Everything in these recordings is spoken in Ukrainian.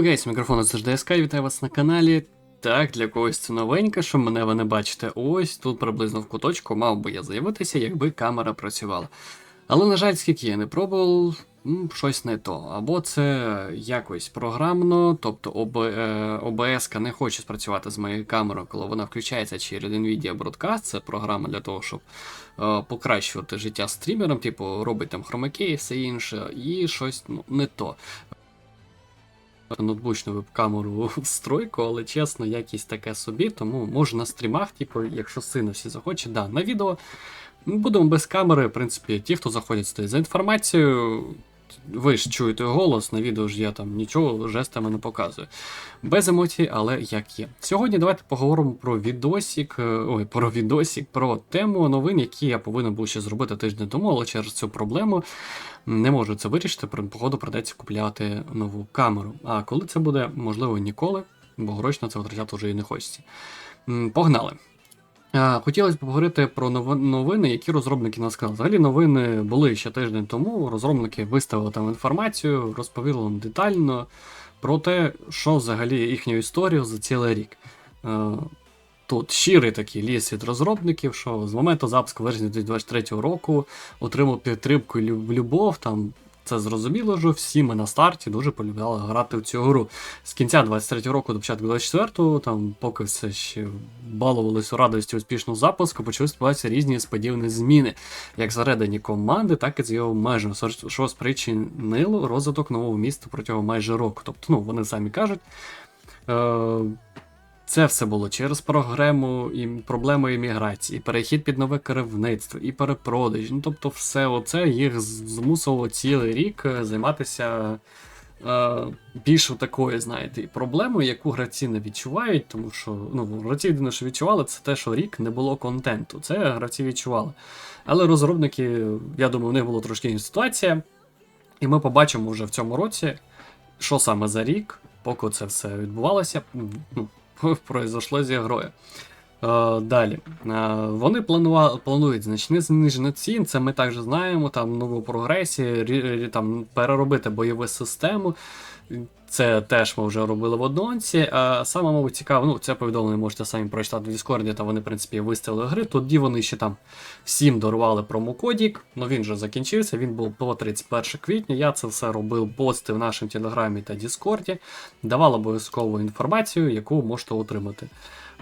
Hello guys, мікрофон завжди СК, вітаю вас на каналі. Так, для когось це новеньке, що мене ви не бачите. Ось тут приблизно в куточку мав би я з'явитися, якби камера працювала. Але, на жаль, скільки я не пробував, щось не то. Або це якось програмно, тобто ОБ, е, OBS не хоче спрацювати з моєю камерою, коли вона включається через Nvidia Broadcast, це програма для того, щоб е, покращувати життя стрімерам, типу робить там хромаки і все інше, і щось ну, не то ноутбучну веб-камеру в стройку, але чесно, якість таке собі, тому можу на стрімах, типу, якщо сина всі захоче, да, на відео будемо без камери, в принципі, ті, хто заходять стоїть за інформацією. Ви ж чуєте голос, на відео ж я там нічого жестами не показую. Без емоцій, але як є. Сьогодні давайте поговоримо про відосік, е, ой, про відосік, про тему новин, які я повинен був ще зробити тиждень тому, але через цю проблему не можу це вирішити. Походу придеться купляти нову камеру. А коли це буде, можливо, ніколи, бо гроші на це витрачати вже і не хочеться. Погнали. Хотілося б поговорити про новини, які розробники нас сказали. Взагалі новини були ще тиждень тому. Розробники виставили там інформацію, розповіли нам детально про те, що взагалі їхню історію за цілий рік. Тут щирий такий ліс від розробників, що з моменту запуску версії 2023 року отримав підтримку і любов. Там це зрозуміло, що всі ми на старті дуже полюбляли грати в цю гру. З кінця 23 року до початку 24-го, там, поки все ще балувалися радості успішного запуску, почали сподіватися різні сподівані зміни, як всередині команди, так і з його межами, що- спричинило розвиток нового міста протягом майже року. Тобто, ну, вони самі кажуть. Е- це все було через програму і проблему імміграції, і перехід під нове керівництво, і перепродаж. Ну тобто, все оце їх змусило цілий рік е, займатися більш такою, знаєте, проблемою, яку гравці не відчувають, тому що ну, гравці єдине, що відчували, це те, що рік не було контенту. Це гравці відчували. Але розробники, я думаю, у них була трошки інша ситуація, і ми побачимо вже в цьому році, що саме за рік, поки це все відбувалося. Ну, произошло зі грою. Е, далі. Е, вони планують значне зниження цін, це ми також знаємо, там нову прогресію, там, переробити бойову систему. Це теж ми вже робили в однонці. А саме, мабуть, цікаво, ну, це повідомлення можете самі прочитати в Діскорді, та вони, в принципі, виставили гри. Тоді вони ще там всім дарували промокодік, ну він вже закінчився, він був по 31 квітня. Я це все робив, пости в нашому телеграмі та Діскорді, давав обов'язкову інформацію, яку можете отримати.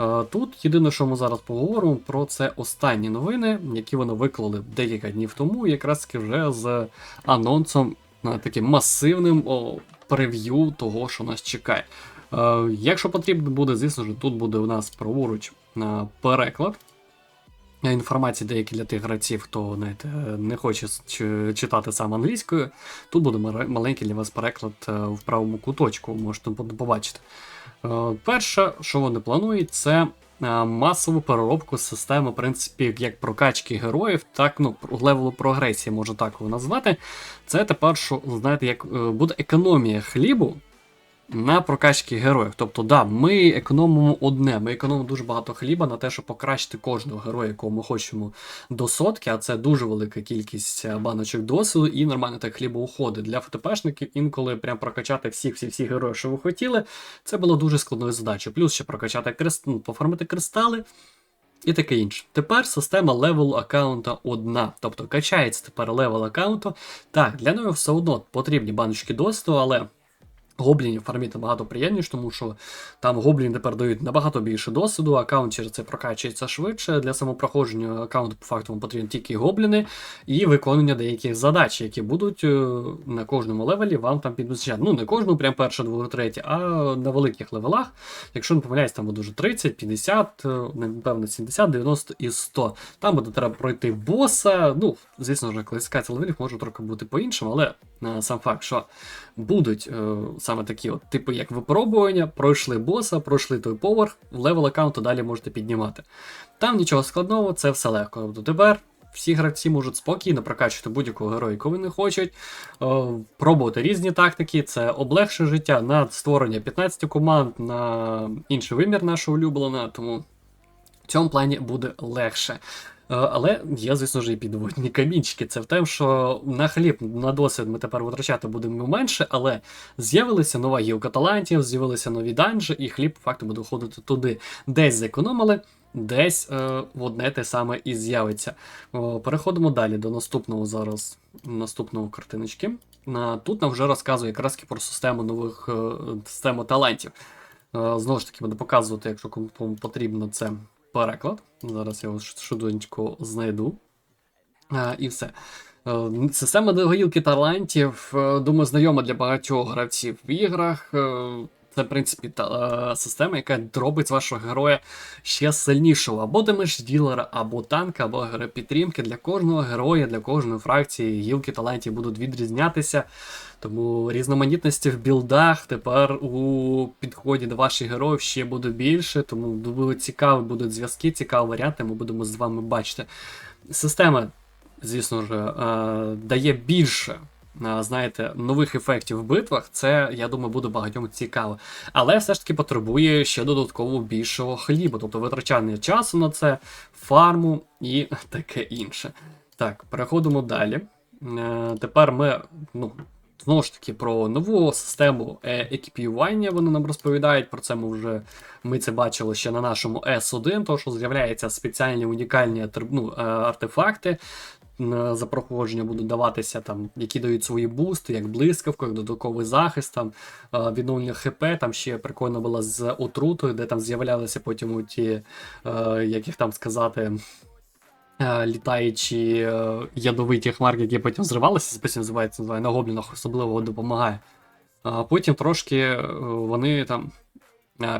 Е, Тут єдине, що ми зараз поговоримо про це останні новини, які вони виклали декілька днів тому, якраз таки вже з анонсом е, таким масивним прев'ю того, що нас чекає. Е, Якщо потрібно буде, звісно ж, тут буде у нас праворуч переклад. Е, Інформації деякі для тих гравців, хто знаєте, не хоче читати сам англійською. Тут буде маленький для вас переклад е, в правому куточку, можете побачити. Е, Перше, що вони планують, це масову переробку системи, в принципі, як прокачки героїв, так ну, левелу прогресії, можна так його назвати. Це тепер, що, знаєте, як буде економія хлібу на прокачки героїв. Тобто, да, ми економимо одне, ми економимо дуже багато хліба на те, щоб покращити кожного героя, якого ми хочемо до сотки, а це дуже велика кількість е, баночок досвіду і нормально так хліба уходить. Для ФТПшників інколи прям прокачати всіх-всіх-всіх героїв, що ви хотіли, це було дуже складною задачею. Плюс ще прокачати крест... ну, пофармити кристали. І таке інше. Тепер система левел аккаунта одна. Тобто качається тепер левел аккаунту. Так, для нього все одно потрібні баночки досвіду, але гоблінів фармити набагато приємніше, тому що там гобліни тепер дають набагато більше досвіду, аккаунт через це прокачується швидше. Для самопроходження аккаунту по факту вам потрібні тільки гобліни і виконання деяких задач, які будуть е, на кожному левелі вам там підвищати. Ну, не кожному, прям перше, друге, третє, а на великих левелах. Якщо не помиляюсь, там буде вже 30, 50, е, напевно, 70, 90 і 100. Там буде треба пройти боса. Ну, звісно ж, класифікація левелів може трохи бути по-іншому, але е, сам факт, що будуть е, саме такі, от, типу, як випробування, пройшли боса, пройшли той поверх, левел аккаунту далі можете піднімати. Там нічого складного, це все легко. Тобто тепер всі гравці можуть спокійно прокачувати будь-якого героя, якого вони хочуть, е, пробувати різні тактики, це облегшує життя на створення 15 команд, на інший вимір нашого улюблена, тому в цьому плані буде легше. Але є, звісно ж, і підводні камінчики. Це в те, що на хліб, на досвід ми тепер витрачати будемо менше, але з'явилася нова гілка талантів, з'явилися нові данжі, і хліб факту буде входити туди. Десь зекономили, десь е, одне те саме і з'явиться. Переходимо далі до наступного зараз наступного картиночки. Тут нам вже розказує якраз про систему нових е, систему талантів. Е, знову ж таки, буду показувати, якщо кому потрібно це переклад. Зараз я його швиденько знайду. А, І все. Е, Система довгілки талантів, е, думаю, знайома для багатьох гравців в іграх. Це, в принципі, та, е, система, яка робить вашого героя ще сильнішого. Або демедж ділера, або танка, або героя підтримки. Для кожного героя, для кожної фракції гілки талантів будуть відрізнятися. Тому різноманітності в білдах тепер у підході до ваших героїв ще буде більше, тому дуже цікаві будуть зв'язки, цікаві варіанти, ми будемо з вами бачити. Система, звісно ж, е, дає більше. Е, Знаєте, нових ефектів в битвах, це, я думаю, буде багатьом цікаво. Але все ж таки потребує ще додатково більшого хлібу, тобто витрачання часу на це, фарму і таке інше. Так, переходимо далі. Е, Тепер ми, ну, Знову ж таки, про нову систему е, екіпіювання вони нам розповідають. Про це ми вже ми це бачили ще на нашому S1, то що з'являються спеціальні унікальні ну, артефакти. За проходження будуть даватися там, які дають свої бусти, як блискавка, як додатковий захист, там е, відновлення ХП. Там ще прикольно було з отрутою, де там з'являлися потім ті, е, як їх там сказати, е, літаючі ядовиті хмарки, які потім зривалися, це називається називає, на гоблінах особливо допомагає. А потім трошки вони там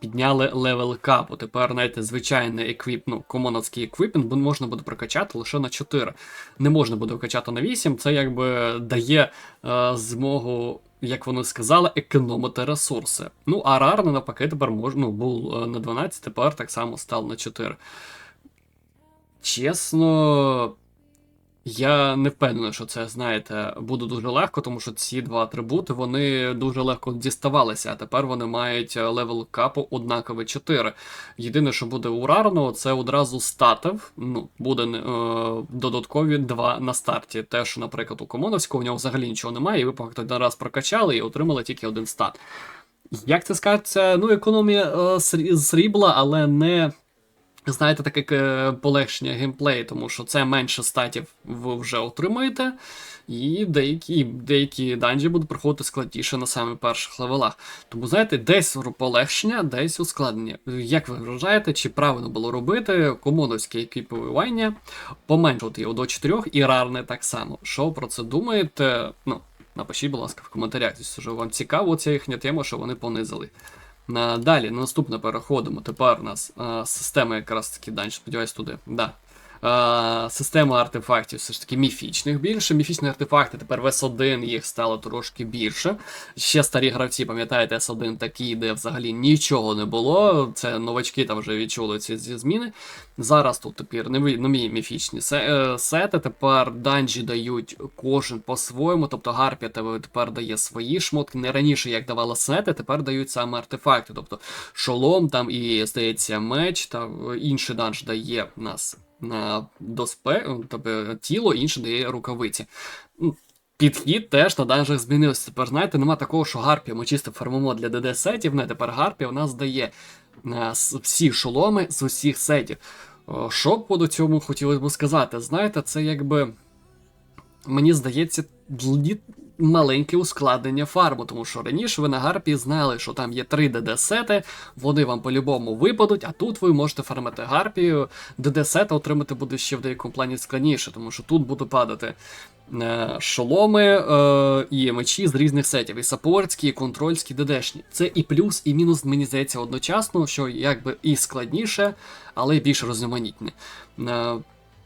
підняли левел капу. Тепер, знаєте, звичайний еквіп, ну, комоновський еквіпінг можна буде прокачати лише на 4. Не можна буде качати на 8. Це якби дає е, змогу. Як вони сказали, економити ресурси. Ну, а рарно, навпаки, тепер можна, ну, був е, на 12, тепер так само став на 4. Чесно, я не впевнений, що це, знаєте, буде дуже легко, тому що ці два атрибути вони дуже легко діставалися, а тепер вони мають е, левел капу однаковий 4. Єдине, що буде у рарного, це одразу статив. Ну, буде е, додаткові 2 на старті. Те, що, наприклад, у Комоновського у нього взагалі нічого немає, і ви фактично один раз прокачали і отримали тільки один стат. Як це скажеться, ну, економія е, срі- срібла, але не. Знаєте, таке полегшення геймплею, тому що це менше статів ви вже отримуєте, і деякі деякі данжі будуть проходити складніше на самих перших левелах. Тому, знаєте, десь полегшення, десь ускладнення. Як ви вважаєте, чи правильно було робити комоновське екіпування, поменшувати його до 4 і рарне так само. Що про це думаєте? Ну, напишіть, будь ласка, в коментарях, якщо вам цікаво ця їхня тема, що вони понизили. Далі, на наступне переходимо. Тепер у нас система якраз таки далі, сподіваюсь, туди. Да. А, система артефактів все ж таки міфічних більше. Міфічні артефакти тепер в S1 їх стало трошки більше. Ще старі гравці, пам'ятаєте, S1 такий, де взагалі нічого не було. Це новачки там вже відчули ці, зміни. Зараз тут тепер нові, міфічні е, сети. Тепер данжі дають кожен по-своєму. Тобто Гарпія тепер дає свої шмотки. Не раніше як давала сети, тепер дають саме артефакти. Тобто шолом там і, здається, меч та е, інший данж дає нас на доспе, тобто тіло, інший дає рукавиці. Підхід теж на змінився. Тепер, знаєте, нема такого, що Гарпія ми чисто фармимо для ДД сетів. Не, тепер Гарпія в нас дає е, всі шоломи з усіх сетів. Що по цьому хотілося б сказати? Знаєте, це якби. Мені здається, маленьке ускладнення фарму, тому що раніше ви на Гарпії знали, що там є 3 ДД-сети, вони вам по-любому випадуть, а тут ви можете фармити Гарпію. ДД-сета отримати буде ще в деякому плані складніше, тому що тут будуть падати е, шоломи е, і мечі з різних сетів, і саппортські, і контрольські, і ДДшні. Це і плюс, і мінус, мені здається, одночасно, що якби і складніше, але й більш різноманітне. Е,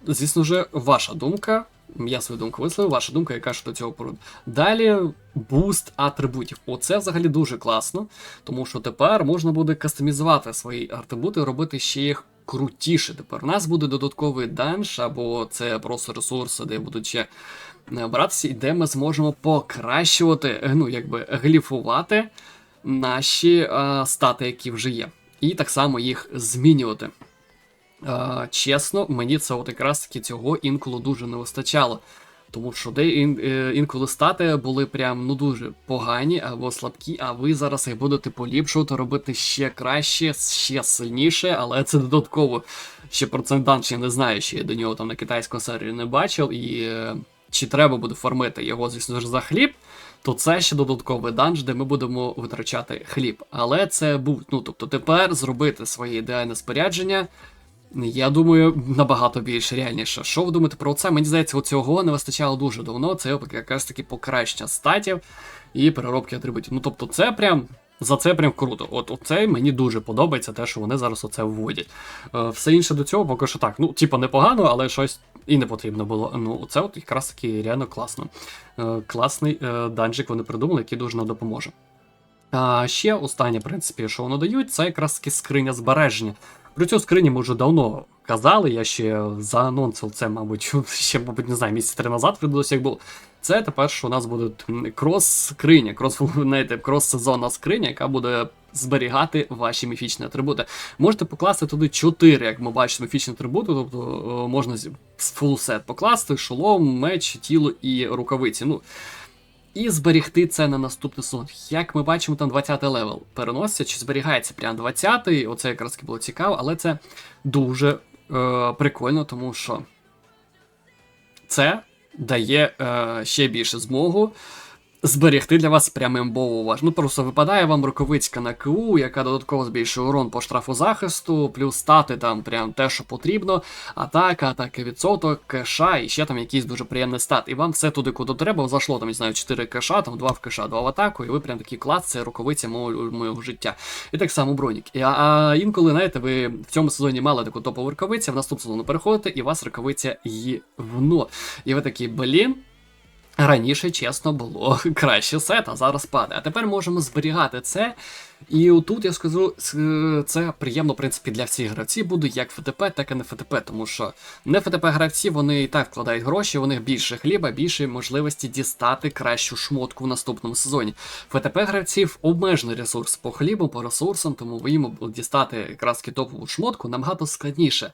Звісно ж, ваша думка. Я свою думку висловив, ваша думка, яка щодо цього приводу. Далі буст атрибутів. Оце взагалі дуже класно, тому що тепер можна буде кастомізувати свої атрибути, робити ще їх крутіше. Тепер у нас буде додатковий данж, або це просто ресурси, де будуть ще е, братися, і де ми зможемо покращувати, е, ну якби гліфувати наші е, стати, які вже є. І так само їх змінювати. Чесно, мені це от якраз таки цього інколи дуже не вистачало. Тому що де е, інколи стати були прям ну дуже погані або слабкі, а ви зараз їх будете поліпшувати, робити ще краще, ще сильніше, але це додатково ще процент дан, ще не знаю, ще я до нього там на китайському сервері не бачив, і е, чи треба буде формити його, звісно ж, за хліб, то це ще додатковий данж, де ми будемо витрачати хліб. Але це був, ну тобто тепер зробити своє ідеальне спорядження. Я думаю, набагато більш реальніше. Що ви думаєте про це? Мені здається, цього не вистачало дуже давно. Це якраз таки покращення статів і переробки атрибутів. Ну тобто, це прям. За це прям круто. От оце мені дуже подобається, те, що вони зараз оце вводять. Е, все інше до цього, поки що так. Ну, типа, непогано, але щось і не потрібно було. Ну, це от якраз таки реально класно. Е, класний е, данжик вони придумали, який дуже нам допоможе. А ще останнє, в принципі, що вони дають, це якраз таки скриня збереження. Про цю скриню ми вже давно казали, я ще заанонсив це, мабуть, ще, мабуть, не знаю, місяці три назад як було. Це тепер, що у нас буде крос-скриня, крос-сезонна скриня, яка буде зберігати ваші міфічні атрибути. Можете покласти туди 4, як ми бачимо, міфічні атрибути, тобто можна фулсет покласти, шолом, меч, тіло і рукавиці. Ну, і зберігти це на наступний сезон. Як ми бачимо, там 20-й левел переноситься, чи зберігається прям 20-й, оце якраз було цікаво, але це дуже е, прикольно, тому що це дає е, ще більше змогу зберегти для вас прям імбову ваш. Ну просто випадає вам рукавицька на КУ, яка додатково збільшує урон по штрафу захисту, плюс стати там прям те, що потрібно. Атака, атака відсоток, кеша і ще там якийсь дуже приємний стат. І вам все туди, куди треба, зайшло там, не знаю, 4 кеша, там 2 в кеша, 2 в атаку, і ви прям такий клас, це рукавиця мого, моєго життя. І так само бронік. А, а інколи, знаєте, ви в цьому сезоні мали таку топову рукавицю, в наступному сезону переходите, і у вас рукавиця ївно. І ви такі, блін. Раніше, чесно, було краще сет, а зараз падає. А тепер можемо зберігати це. І отут я скажу, це приємно, в принципі, для всіх гравців буде як ФТП, так і не ФТП, тому що не ФТП гравці вони і так вкладають гроші, у них більше хліба, більше можливості дістати кращу шмотку в наступному сезоні. ФТП гравців обмежений ресурс по хлібу, по ресурсам, тому їм дістати якраз топову шмотку набагато складніше.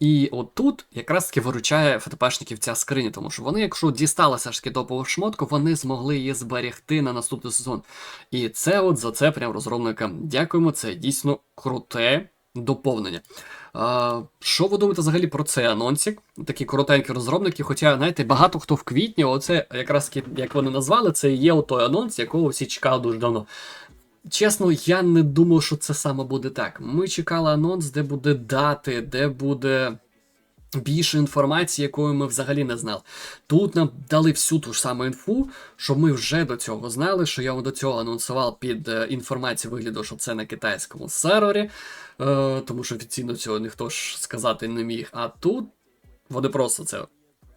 І от тут якраз таки виручає ФТПшників ця скриня, тому що вони, якщо дісталися ж таки топову шмотку, вони змогли її зберегти на наступний сезон. І це от за це прям розробникам дякуємо. Це дійсно круте доповнення. А, Що ви думаєте взагалі про цей анонсик? Такі коротенькі розробники. Хоча, знаєте, багато хто в квітні, оце якраз як вони назвали, це є той анонс, якого всі чекали дуже давно. Чесно, я не думав, що це саме буде так. Ми чекали анонс, де буде дати, де буде більше інформації, якої ми взагалі не знали. Тут нам дали всю ту ж саму інфу, що ми вже до цього знали, що я до цього анонсував під е, інформацією вигляду, що це на китайському сервері, е, тому що офіційно цього ніхто ж сказати не міг. А тут вони просто це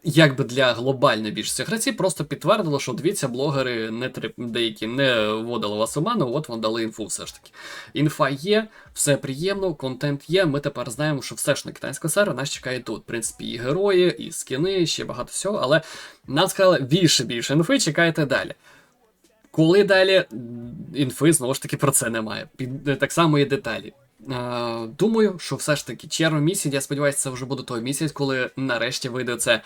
якби для глобальної більшості гравців просто підтвердило, що дивіться, блогери не деякі не вводили вас у ману, от вам дали інфу все ж таки. Інфа є, все приємно, контент є. Ми тепер знаємо, що все ж на китайська сера нас чекає тут. В принципі, і герої, і скіни, ще багато всього, але нам сказали більше більше інфи, чекайте далі. Коли далі інфи, знову ж таки, про це немає. Під так само і деталі. Думаю, що все ж таки червень місяць, я сподіваюся, це вже буде той місяць, коли нарешті вийде це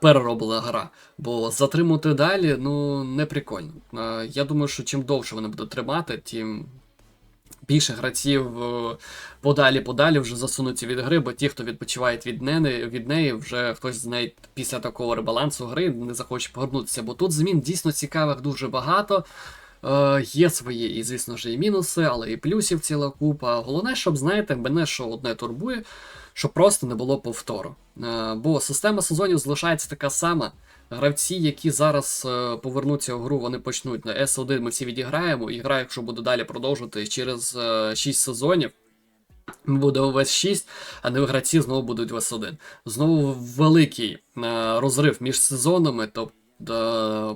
перероблена гра. Бо затримати далі, ну, не прикольно. Я думаю, що чим довше вони будуть тримати, тим більше гравців подалі-подалі вже засунуться від гри, бо ті, хто відпочивають від неї, від неї, вже хтось з неї після такого ребалансу гри не захоче повернутися. Бо тут змін дійсно цікавих дуже багато. Е, Є свої, і, звісно ж, і мінуси, але і плюсів ціла купа. Головне, щоб, знаєте, мене що одне турбує, щоб просто не було повтору. Е, Бо система сезонів залишається така сама. Гравці, які зараз е, повернуться в гру, вони почнуть на S1, ми всі відіграємо, і гра, якщо буде далі продовжувати через е, 6 сезонів. Буде увесь 6, а не гравці знову будуть в S1. Знову великий е, розрив між сезонами. Тобто е,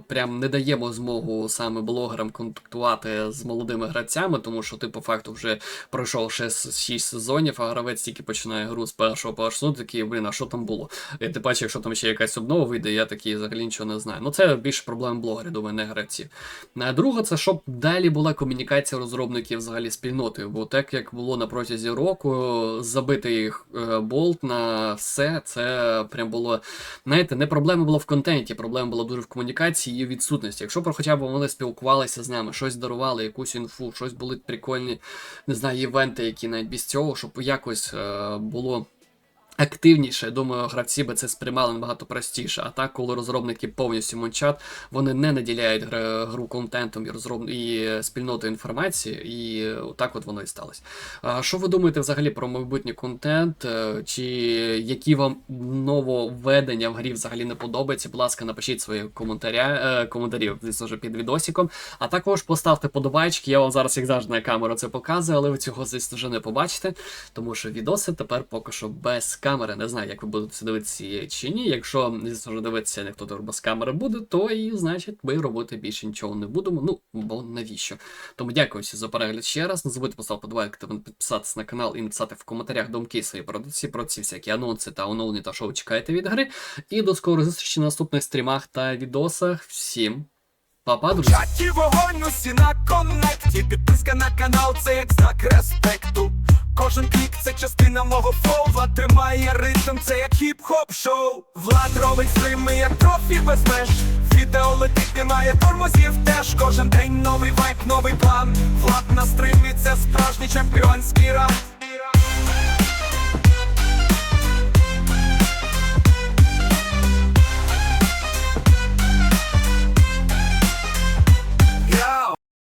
прям не даємо змогу саме блогерам контактувати з молодими гравцями, тому що ти по факту вже пройшов 6, 6 сезонів, а гравець тільки починає гру з першого по аж такий, блін, а що там було? І ти бачиш, якщо там ще якась обнова вийде, я такий взагалі нічого не знаю. Ну це більше проблем блогерів, думаю, не гравців. А друге, це щоб далі була комунікація розробників взагалі спільнотою. Бо так як було на протязі року, забити їх е, болт на все, це прям було. Знаєте, не проблема була в контенті, проблема була дуже в комунікації і відсутності. Якщо про хоча б вони спілкувалися з нами, щось дарували, якусь інфу, щось були прикольні, не знаю, івенти, які навіть без цього, щоб якось е, було. Активніше, я думаю, гравці би це сприймали набагато простіше. А так, коли розробники повністю мовчать, вони не наділяють гру контентом і розроб... і спільнотою інформації, і так от воно і сталося. А що ви думаєте взагалі про майбутній контент? Е, Чи які вам нововведення в грі взагалі не подобаються? Будь ласка, напишіть свої коментаря, е, коментарі звісно під відосиком. А також поставте подобайки. Я вам зараз, як завжди, на камеру це показую, але ви цього, звісно ж, не побачите, тому що відоси тепер поки що без камери. Не знаю, як ви будете дивитися чи ні. Якщо, звісно дивитися, як хто без камери буде, то і значить ми робити більше нічого не будемо. Ну, бо навіщо? Тому дякую всім за перегляд ще раз. Не забудьте поставити подобайки та підписатися на канал і написати в коментарях думки свої про ці, про ці всякі анонси та оновлення та ви чекаєте від гри. І до скорої зустрічі на наступних стрімах та відосах. Всім па-па, друзі! чаті вогонь усі на коннекті. Підписка на канал це як знак респекту. Кожен клік це частина мого флоу Влад тримає ритм, це як хіп-хоп шоу. Влад робить стрими, як трофі без меж. Відео летить, немає тормозів теж. Кожен день новий вайб, новий план. Влад на стримі це справжній чемпіонський раунд.